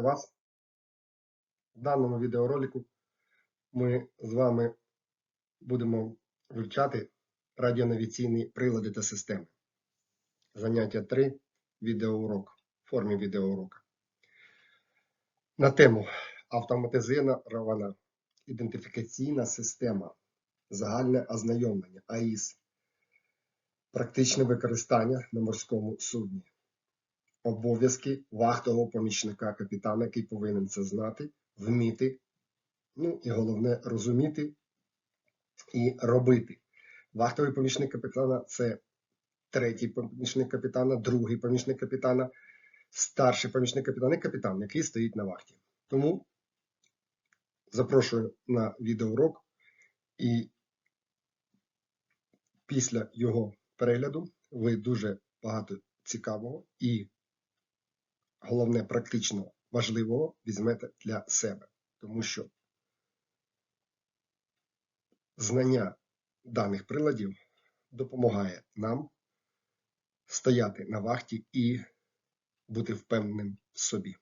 вас. В даному відеоролику ми з вами будемо вивчати радіонавіційні прилади та системи. Заняття 3. Відеоурок в формі відеоурока. На тему автоматизована ідентифікаційна система, загальне ознайомлення АІС, практичне використання на морському судні обов'язки вахтового помічника капітана, який повинен це знати, вміти, ну і головне розуміти і робити. Вахтовий помічник капітана це третій помічник капітана, другий помічник капітана, старший помічник капітана і капітан, який стоїть на вахті. Тому запрошую на відеоурок і після його перегляду ви дуже багато цікавого і головне, практично важливого візьмете для себе, тому що знання даних приладів допомагає нам стояти на вахті і бути впевненим в собі.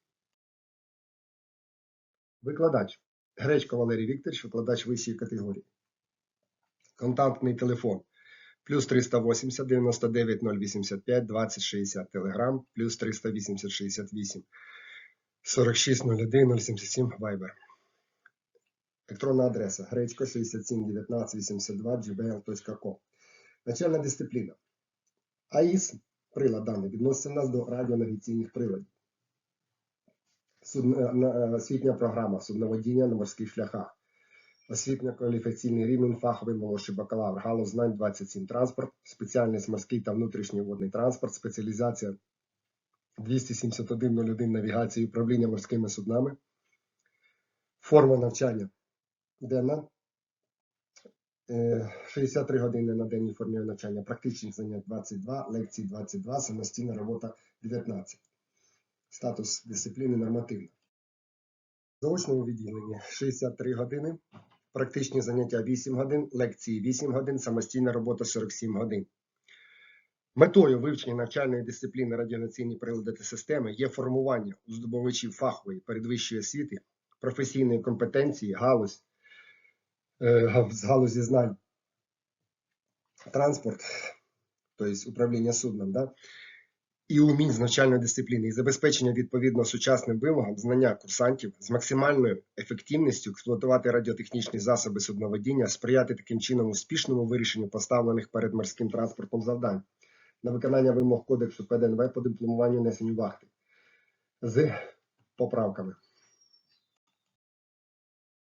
Викладач Гречко Валерій Вікторович, викладач вищої категорії. Контактний телефон плюс 380 99 085 20 60 Телеграм, плюс 380 68 46 01 077 Viber. Електронна адреса гречко 67 19 82 gmail.com. Начальна дисципліна. АІС, прилад даний, відноситься нас до радіонавіційних приладів. Судна, на- освітня програма судноводіння на морських шляхах. Освітньо-кваліфікаційний рівень фаховий молодший бакалавр, галузь знань 27 транспорт, спеціальність морський та внутрішній водний транспорт, спеціалізація 27101 навігація і управління морськими суднами. Форма навчання денна. Е, 63 години на денній формі навчання, практичних занять 22, лекцій 22, самостійна робота 19. Статус дисципліни нормативна. Заочному відділенні 63 години, практичні заняття 8 годин, лекції 8 годин, самостійна робота 47 годин. Метою вивчення навчальної дисципліни радіонаційні прилади та системи є формування у здобувачів фахової передвищої освіти, професійної компетенції, галузь, е, з галузі знань, транспорт, тобто управління судном, да? І умінь з навчальної дисципліни, і забезпечення відповідно сучасним вимогам знання курсантів з максимальною ефективністю експлуатувати радіотехнічні засоби судноводіння, сприяти таким чином успішному вирішенню поставлених перед морським транспортом завдань на виконання вимог кодексу ПДНВ по дипломуванню несенню вахти. З поправками.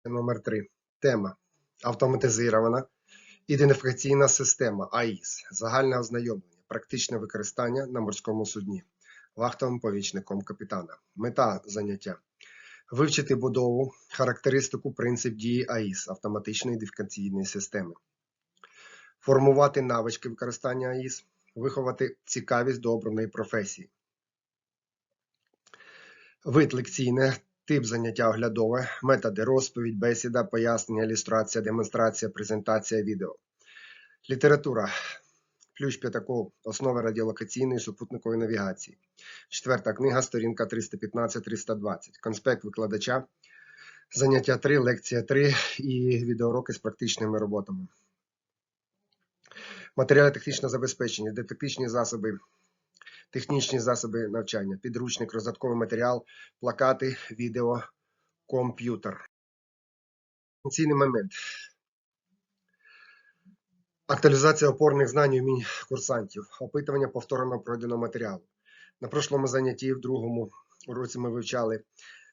Номер 3. Тема. Автоматизована ідентифікаційна система АІС, загальне ознайомлення, практичне використання на морському судні, вахтовим повічником капітана. Мета заняття вивчити будову, характеристику, принцип дії АІС автоматичної ідентифікаційної системи, формувати навички використання АІС, виховати цікавість до обраної професії. Вид лекційне, тип заняття оглядове, методи розповідь, бесіда, пояснення, ілюстрація, демонстрація, презентація, відео. Література. Ключ П'ятаков. Основи радіолокаційної супутникової навігації. Четверта книга, сторінка 315-320. Конспект викладача. Заняття 3, лекція 3 і відеоуроки з практичними роботами. Матеріали технічне забезпечення, дидактичні засоби, технічні засоби навчання, підручник, роздатковий матеріал, плакати, відео, комп'ютер. Функційний момент. Актуалізація опорних знань і вмінь курсантів, опитування повторно пройденого матеріалу. На прошлому занятті в другому уроці ми вивчали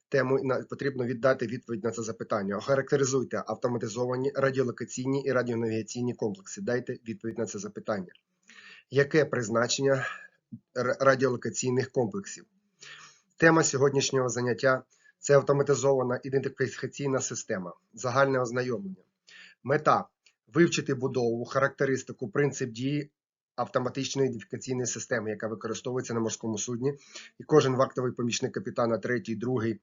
тему, і потрібно віддати відповідь на це запитання. Охарактеризуйте автоматизовані радіолокаційні і радіонавігаційні комплекси. Дайте відповідь на це запитання. Яке призначення радіолокаційних комплексів? Тема сьогоднішнього заняття це автоматизована ідентифікаційна система, загальне ознайомлення. Мета вивчити будову, характеристику, принцип дії автоматичної ідентифікаційної системи, яка використовується на морському судні, і кожен вахтовий помічник капітана, третій, другий,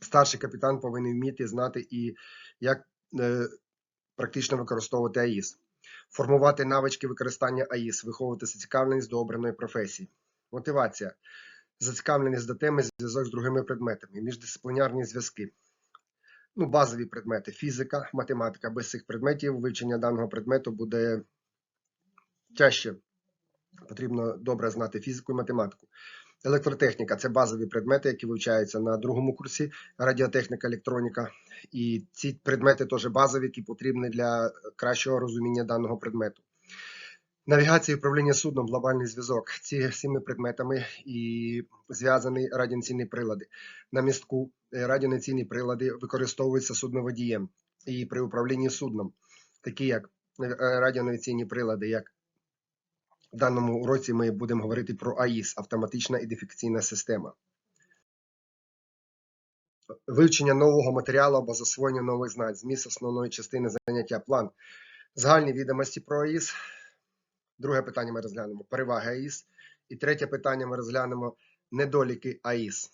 старший капітан повинен вміти знати і як е, практично використовувати АІС, формувати навички використання АІС, виховувати зацікавленість до обраної професії. Мотивація зацікавленість до теми, зв'язок з другими предметами, міждисциплінарні зв'язки. Ну, базові предмети фізика, математика. Без цих предметів вивчення даного предмету буде тяжче. Потрібно добре знати фізику і математику. Електротехніка це базові предмети, які вивчаються на другому курсі, радіотехніка, електроніка. І ці предмети теж базові, які потрібні для кращого розуміння даного предмету. Навігація і управління судном, глобальний зв'язок. Ці всіми предметами і зв'язані радіаційні прилади. На містку е, радіаційні прилади використовуються судноводієм і при управлінні судном, такі як е, радіонавігаційні прилади, як в даному уроці ми будемо говорити про АІС автоматична ідентифікаційна система. Вивчення нового матеріалу або засвоєння нових знань, зміст основної частини заняття, план. Загальні відомості про АІС. Друге питання ми розглянемо переваги АІС. І третє питання ми розглянемо недоліки АІС.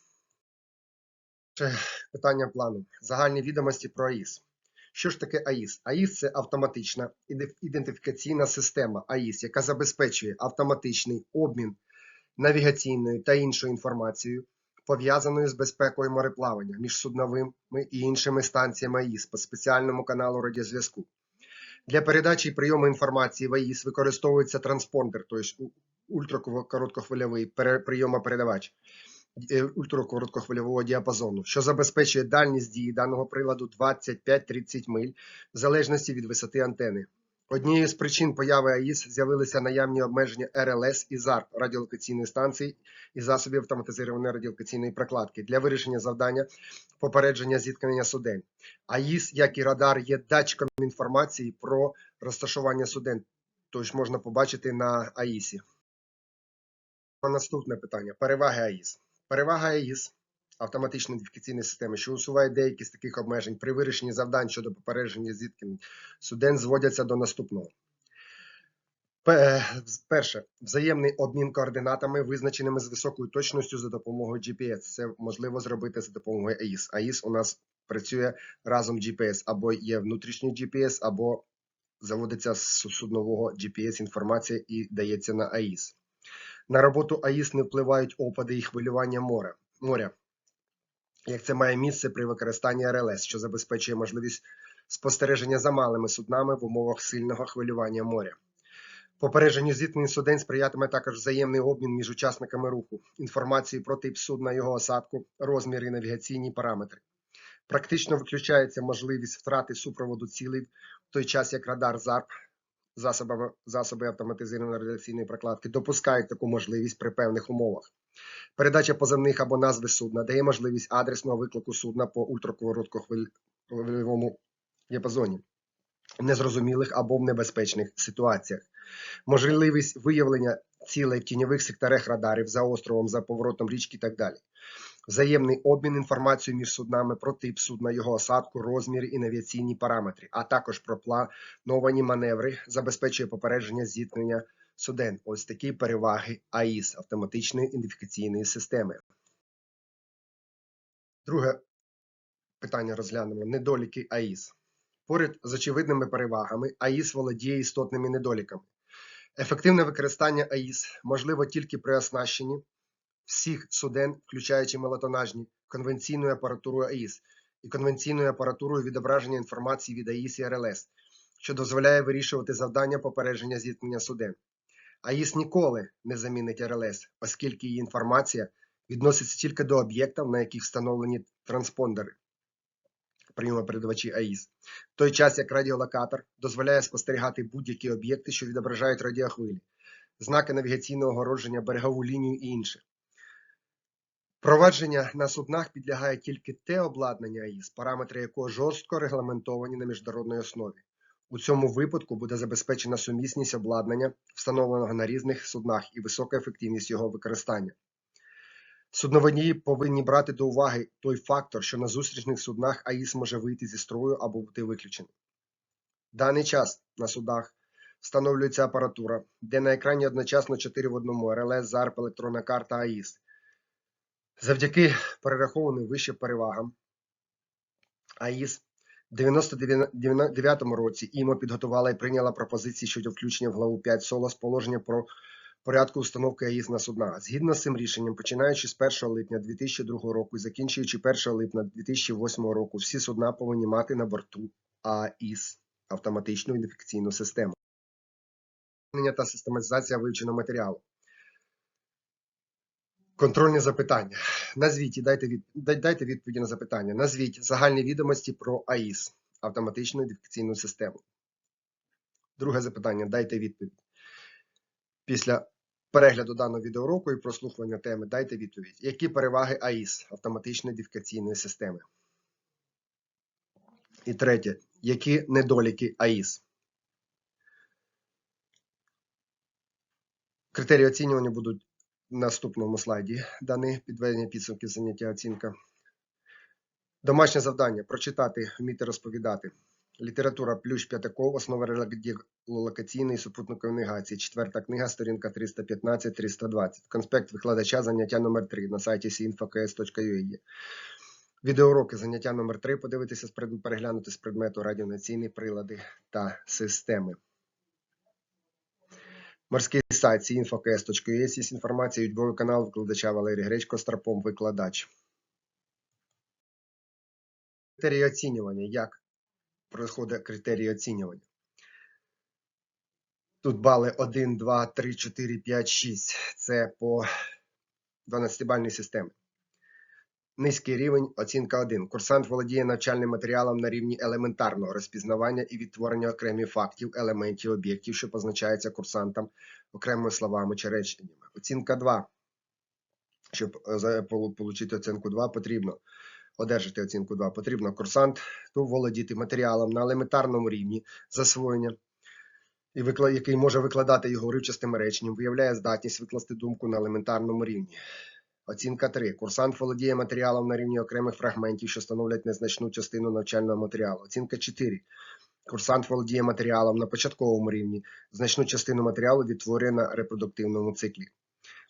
Питання плану. Загальні відомості про АІС. Що ж таке АІС? АІС це автоматична ідентифікаційна система АІС, яка забезпечує автоматичний обмін навігаційною та іншою інформацією, пов'язаною з безпекою мореплавання між судновими і іншими станціями АІС по спеціальному каналу радіозв'язку. Для передачі і прийому інформації в АІС використовується транспондер, тобто ультракороткохвильовий прийомопередавач е, ультракороткохвильового діапазону, що забезпечує дальність дії даного приладу 25-30 миль в залежності від висоти антени. Однією з причин появи АІС з'явилися наявні обмеження РЛС і ЗАРП радіолокаційної станції і засобів автоматизованої радіолокаційної прокладки для вирішення завдання попередження зіткнення суден. АІС, як і радар, є датчиком інформації про розташування суден, тож можна побачити на АІСі. Наступне питання: переваги АІС. Перевага АІС автоматичної ідентифікаційної системи, що усуває деякі з таких обмежень при вирішенні завдань щодо попередження зіткнень суден, зводяться до наступного. Перше, взаємний обмін координатами, визначеними з високою точністю за допомогою GPS. Це можливо зробити за допомогою АІС. АІС у нас працює разом GPS, або є внутрішній GPS, або заводиться з суднового GPS інформація і дається на АІС. На роботу АІС не впливають опади і хвилювання моря, як це має місце при використанні РЛС, що забезпечує можливість спостереження за малими суднами в умовах сильного хвилювання моря. Попередженню зіткнень суден сприятиме також взаємний обмін між учасниками руху, інформацією про тип судна, його осадку, розміри і навігаційні параметри. Практично виключається можливість втрати супроводу цілей в той час, як радар ЗАРП, засобами, засоби автоматизованої радіаційної прокладки, допускають таку можливість при певних умовах. Передача позивних або назви судна дає можливість адресного виклику судна по ультракороткохвильовому діапазоні в незрозумілих або в небезпечних ситуаціях. Можливість виявлення цілей в тіньових секторах радарів за островом, за поворотом річки і так далі. Взаємний обмін інформацією між суднами про тип судна, його осадку, розміри і навігаційні параметри, а також про плановані маневри забезпечує попередження зіткнення суден. Ось такі переваги АІС автоматичної ідентифікаційної системи. Друге питання розглянемо: недоліки АІС. Поряд з очевидними перевагами АІС володіє істотними недоліками. Ефективне використання АІС можливо тільки при оснащенні всіх суден, включаючи малотонажні, конвенційною апаратурою АІС і конвенційною апаратурою відображення інформації від АІС і РЛС, що дозволяє вирішувати завдання попередження зіткнення суден. АІС ніколи не замінить РЛС, оскільки її інформація відноситься тільки до об'єктів, на яких встановлені транспондери прийомопередавачі АІС, в той час як радіолокатор дозволяє спостерігати будь-які об'єкти, що відображають радіохвилі, знаки навігаційного огородження, берегову лінію і інше. Провадження на суднах підлягає тільки те обладнання АІС, параметри якого жорстко регламентовані на міжнародній основі. У цьому випадку буде забезпечена сумісність обладнання, встановленого на різних суднах, і висока ефективність його використання. Судноводії повинні брати до уваги той фактор, що на зустрічних суднах АІС може вийти зі строю або бути виключений. В даний час на судах встановлюється апаратура, де на екрані одночасно 4 в одному РЛС, ЗАРП, електронна карта АІС. Завдяки перерахованим вище перевагам АІС 99 році ІМО підготувала і прийняла пропозиції щодо включення в главу 5 СОЛОС положення про порядку установки АІС на судна. Згідно з цим рішенням, починаючи з 1 липня 2002 року і закінчуючи 1 липня 2008 року, всі судна повинні мати на борту АІС автоматичну ідентифікаційну систему. Та систематизація вивченого матеріалу. Контрольні запитання. Назвіть і дайте, від... дайте відповіді на запитання. Назвіть загальні відомості про АІС автоматичну ідентифікаційну систему. Друге запитання. Дайте відповідь. Після перегляду даного відеоуроку і прослухування теми дайте відповідь. Які переваги АІС автоматичної ідентифікаційної системи? І третє. Які недоліки АІС? Критерії оцінювання будуть наступному слайді дані підведення підсумків заняття оцінка. Домашнє завдання прочитати, вміти розповідати. Література Плющ П'ятаков, основа радіолокаційної і супутникової навігації. Четверта книга, сторінка 315-320. Конспект викладача, заняття номер 3 на сайті sinfokс.ua. Відеоуроки заняття номер 3 подивитися, переглянути з предмету радіонаційні прилади та системи. Морський сайт sinfokс.ua. Є інформація, ютубовий канал викладача Валерій Гречко, Старпом викладач. Критерії оцінювання. Як проходить критерії оцінювання? Тут бали 1, 2, 3, 4, 5, 6. Це по 12-бальній системі. Низький рівень оцінка 1. Курсант володіє навчальним матеріалом на рівні елементарного розпізнавання і відтворення окремих фактів, елементів, об'єктів, що позначаються курсантам окремими словами чи реченнями. Оцінка 2. Щоб е, полу- получити оцінку 2, потрібно одержати оцінку 2, потрібно курсанту володіти матеріалом на елементарному рівні засвоєння, який може викладати його уривчастим реченням, виявляє здатність викласти думку на елементарному рівні. Оцінка 3. Курсант володіє матеріалом на рівні окремих фрагментів, що становлять незначну частину навчального матеріалу. Оцінка 4. Курсант володіє матеріалом на початковому рівні, значну частину матеріалу відтворює на репродуктивному циклі.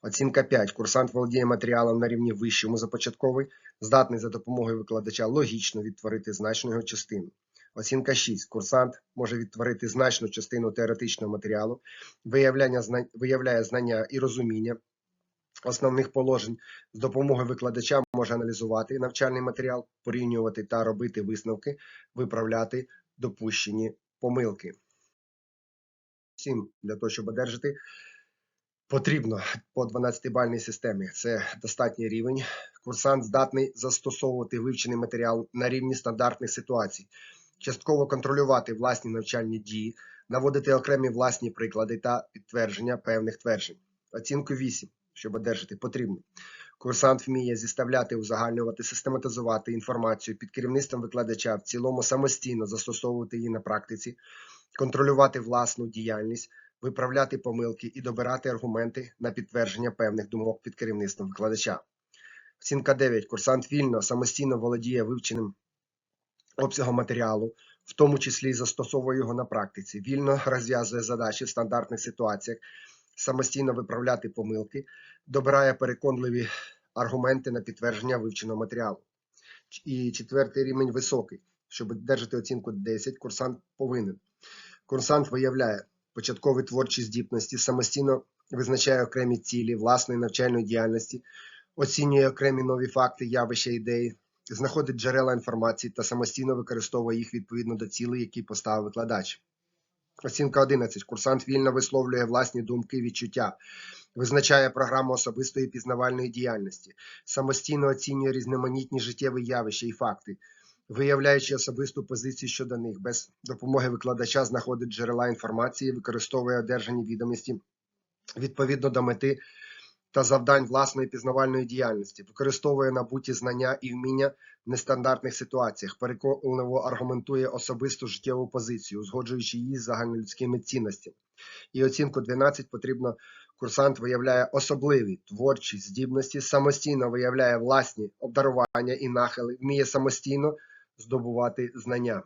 Оцінка 5. Курсант володіє матеріалом на рівні вищому за початковий, здатний за допомогою викладача логічно відтворити значну його частину. Оцінка 6. Курсант може відтворити значну частину теоретичного матеріалу, виявляє знання і розуміння основних положень. З допомогою викладача може аналізувати навчальний матеріал, порівнювати та робити висновки, виправляти допущені помилки. Всім для того, щоб одержати, потрібно по 12-бальній системі. Це достатній рівень. Курсант здатний застосовувати вивчений матеріал на рівні стандартних ситуацій, частково контролювати власні навчальні дії, наводити окремі власні приклади та підтвердження певних тверджень. Оцінку 8, щоб одержати, потрібно. Курсант вміє зіставляти, узагальнювати, систематизувати інформацію під керівництвом викладача, в цілому самостійно застосовувати її на практиці, контролювати власну діяльність, виправляти помилки і добирати аргументи на підтвердження певних думок під керівництвом викладача. Оцінка 9. Курсант вільно, самостійно володіє вивченим обсягом матеріалу, в тому числі застосовує його на практиці, вільно розв'язує задачі в стандартних ситуаціях, самостійно виправляти помилки, добирає переконливі аргументи на підтвердження вивченого матеріалу. І четвертий рівень високий. Щоб одержати оцінку 10, курсант повинен. Курсант виявляє початкові творчі здібності, самостійно визначає окремі цілі власної навчальної діяльності, оцінює окремі нові факти, явища, ідеї, знаходить джерела інформації та самостійно використовує їх відповідно до цілей, які поставив викладач. Оцінка 11. Курсант вільно висловлює власні думки і відчуття, визначає програму особистої пізнавальної діяльності, самостійно оцінює різноманітні життєві явища і факти, виявляючи особисту позицію щодо них, без допомоги викладача знаходить джерела інформації, використовує одержані відомості відповідно до мети та завдань власної пізнавальної діяльності, використовує набуті знання і вміння в нестандартних ситуаціях, переконливо аргументує особисту життєву позицію, узгоджуючи її з загальнолюдськими цінностями. І оцінку 12 потрібно курсант виявляє особливі творчі здібності, самостійно виявляє власні обдарування і нахили, вміє самостійно здобувати знання.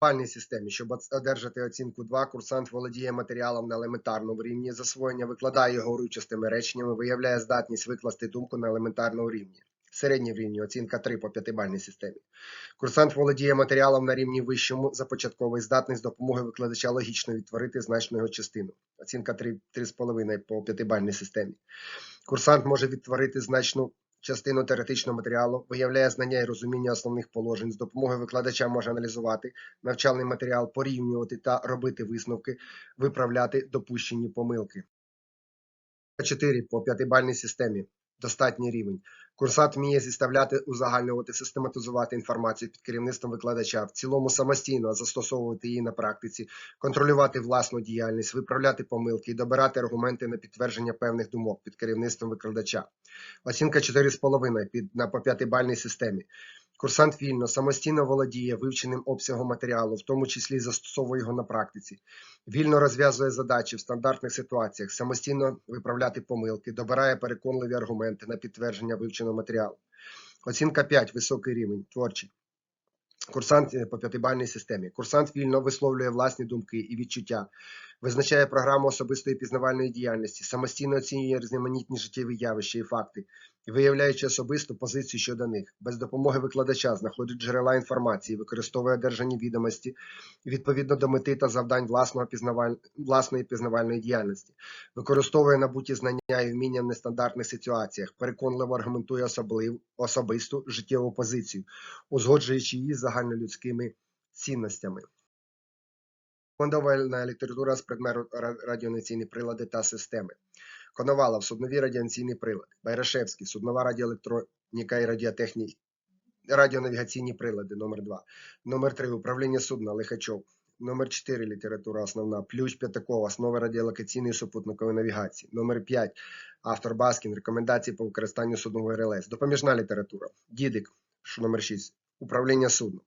В бальній системі, щоб одержати оцінку 2, курсант володіє матеріалом на елементарному рівні засвоєння, викладає його урочистими реченнями, виявляє здатність викласти думку на елементарному рівні. Середній рівень оцінка 3 по п'ятибальній системі. Курсант володіє матеріалом на рівні вищому за початковий здатний з допомогою викладача логічно відтворити значну його частину. Оцінка 3, 3,5 по п'ятибальній системі. Курсант може відтворити значну частину теоретичного матеріалу, виявляє знання і розуміння основних положень. З допомогою викладача може аналізувати навчальний матеріал, порівнювати та робити висновки, виправляти допущені помилки. 4 по п'ятибальній системі. Достатній рівень. Курсант вміє зіставляти, узагальнювати, систематизувати інформацію під керівництвом викладача, в цілому самостійно застосовувати її на практиці, контролювати власну діяльність, виправляти помилки і добирати аргументи на підтвердження певних думок під керівництвом викладача. Оцінка 4,5 під на по п'ятибальній системі. Курсант вільно, самостійно володіє вивченим обсягом матеріалу, в тому числі застосовує його на практиці. Вільно розв'язує задачі в стандартних ситуаціях, самостійно виправляти помилки, добирає переконливі аргументи на підтвердження вивченого матеріалу. Оцінка 5 високий рівень, творчий. Курсант е, по п'ятибальній системі. Курсант вільно висловлює власні думки і відчуття, визначає програму особистої пізнавальної діяльності, самостійно оцінює різноманітні життєві явища і факти, виявляючи особисту позицію щодо них, без допомоги викладача знаходить джерела інформації, використовує одержані відомості відповідно до мети та завдань власного пізнаваль... власної пізнавальної діяльності, використовує набуті знання і вміння в нестандартних ситуаціях, переконливо аргументує особлив... особисту життєву позицію, узгоджуючи її з загальнолюдськими цінностями. Фундаментальна література з предмету ра- радіонаційні прилади та системи. Коновалов, суднові радіонаційні прилади. Байрашевський, суднова радіоелектроніка і радіотехніка. Радіонавігаційні прилади, номер 2. Номер 3. Управління судна, Лихачов. Номер 4. Література основна. Плющ П'ятакова. Основи радіолокаційної супутникової навігації. Номер 5. Автор Баскін. Рекомендації по використанню суднової РЛС. Допоміжна література. Дідик. що Номер 6. Управління судном.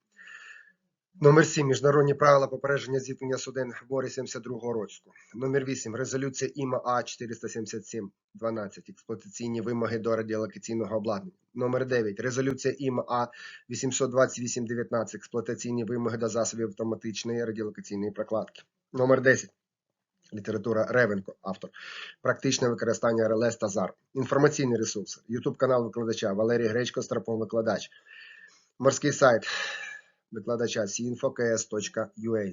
Номер 7. Міжнародні правила попередження зіткнення суден в морі 72 року. Номер 8. Резолюція ІМА А 477 12. Експлуатаційні вимоги до радіолокаційного обладнання. Номер 9. Резолюція ІМА А 828 19. Експлуатаційні вимоги до засобів автоматичної радіолокаційної прокладки. Номер 10. Література Ревенко, автор. Практичне використання РЛС та ЗАР. Інформаційні ресурси. Ютуб канал викладача Валерій Гречко, Страпон викладач. Морський сайт викладача sinfokс.ua.ua